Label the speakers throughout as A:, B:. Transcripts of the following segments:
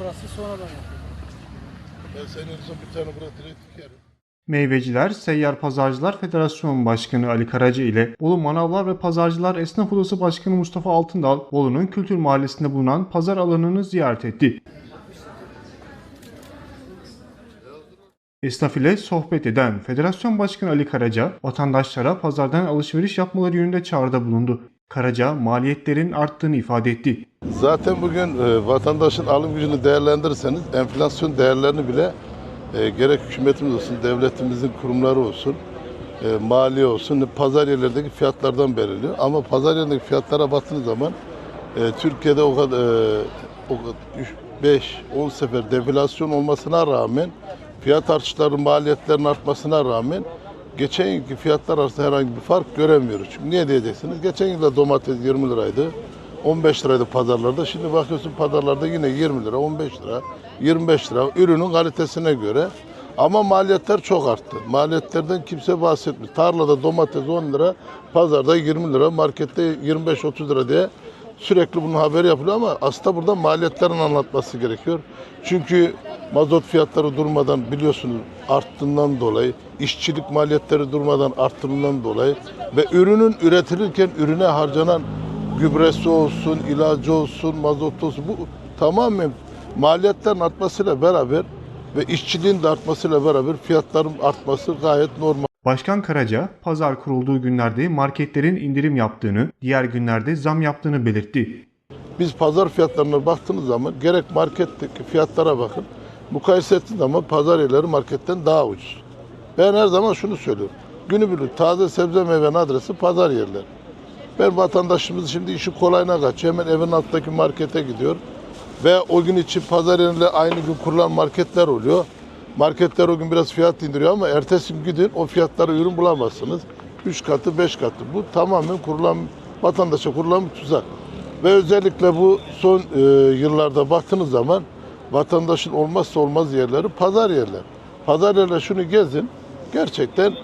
A: Burası sonradan yapıldı.
B: Ben senin için bir tane buraya direkt dikerim.
C: Meyveciler, Seyyar Pazarcılar Federasyonu Başkanı Ali Karaca ile Bolu Manavlar ve Pazarcılar Esnaf Odası Başkanı Mustafa Altındal, Bolu'nun Kültür Mahallesi'nde bulunan pazar alanını ziyaret etti. Esnaf ile sohbet eden Federasyon Başkanı Ali Karaca, vatandaşlara pazardan alışveriş yapmaları yönünde çağrıda bulundu. Karaca, maliyetlerin arttığını ifade etti.
B: Zaten bugün e, vatandaşın alım gücünü değerlendirirseniz enflasyon değerlerini bile e, gerek hükümetimiz olsun, devletimizin kurumları olsun, e, maliye olsun, pazar yerlerdeki fiyatlardan belirliyor. Ama pazar yerindeki fiyatlara baktığınız zaman e, Türkiye'de o kadar e, o 5-10 sefer deflasyon olmasına rağmen fiyat artışları maliyetlerin artmasına rağmen geçen yılki fiyatlar arasında herhangi bir fark göremiyoruz. Çünkü niye diyeceksiniz? Geçen yılda domates 20 liraydı. 15 liraydı pazarlarda. Şimdi bakıyorsun pazarlarda yine 20 lira, 15 lira, 25 lira ürünün kalitesine göre. Ama maliyetler çok arttı. Maliyetlerden kimse bahsetmiyor. Tarlada domates 10 lira, pazarda 20 lira, markette 25-30 lira diye sürekli bunun haberi yapılıyor ama aslında burada maliyetlerin anlatması gerekiyor. Çünkü mazot fiyatları durmadan biliyorsunuz arttığından dolayı, işçilik maliyetleri durmadan arttığından dolayı ve ürünün üretilirken ürüne harcanan gübresi olsun, ilacı olsun, mazot olsun bu tamamen maliyetlerin artmasıyla beraber ve işçiliğin de artmasıyla beraber fiyatların artması gayet normal.
C: Başkan Karaca, pazar kurulduğu günlerde marketlerin indirim yaptığını, diğer günlerde zam yaptığını belirtti.
B: Biz pazar fiyatlarına baktığınız zaman gerek marketteki fiyatlara bakın. Mukayese ettiğiniz zaman pazar yerleri marketten daha ucuz. Ben her zaman şunu söylüyorum. Günübirlik taze sebze meyvenin adresi pazar yerleri. Ben vatandaşımız şimdi işi kolayına kaçıyor. Hemen evin altındaki markete gidiyor. Ve o gün için pazar yerinde aynı gün kurulan marketler oluyor. Marketler o gün biraz fiyat indiriyor ama ertesi gün o fiyatlara ürün bulamazsınız. 3 katı 5 katı. Bu tamamen kurulan vatandaşa kurulan bir tuzak. Ve özellikle bu son e, yıllarda baktığınız zaman vatandaşın olmazsa olmaz yerleri pazar yerleri. Pazar yerleri şunu gezin. Gerçekten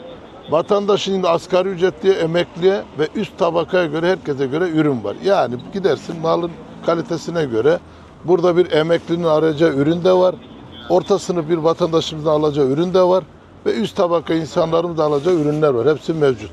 B: vatandaşın asgari ücretliye, emekliye ve üst tabakaya göre herkese göre ürün var. Yani gidersin malın kalitesine göre burada bir emeklinin arayacağı ürün de var. Orta sınıf bir vatandaşımızın alacağı ürün de var. Ve üst tabaka insanlarımızın alacağı ürünler var. Hepsi mevcut.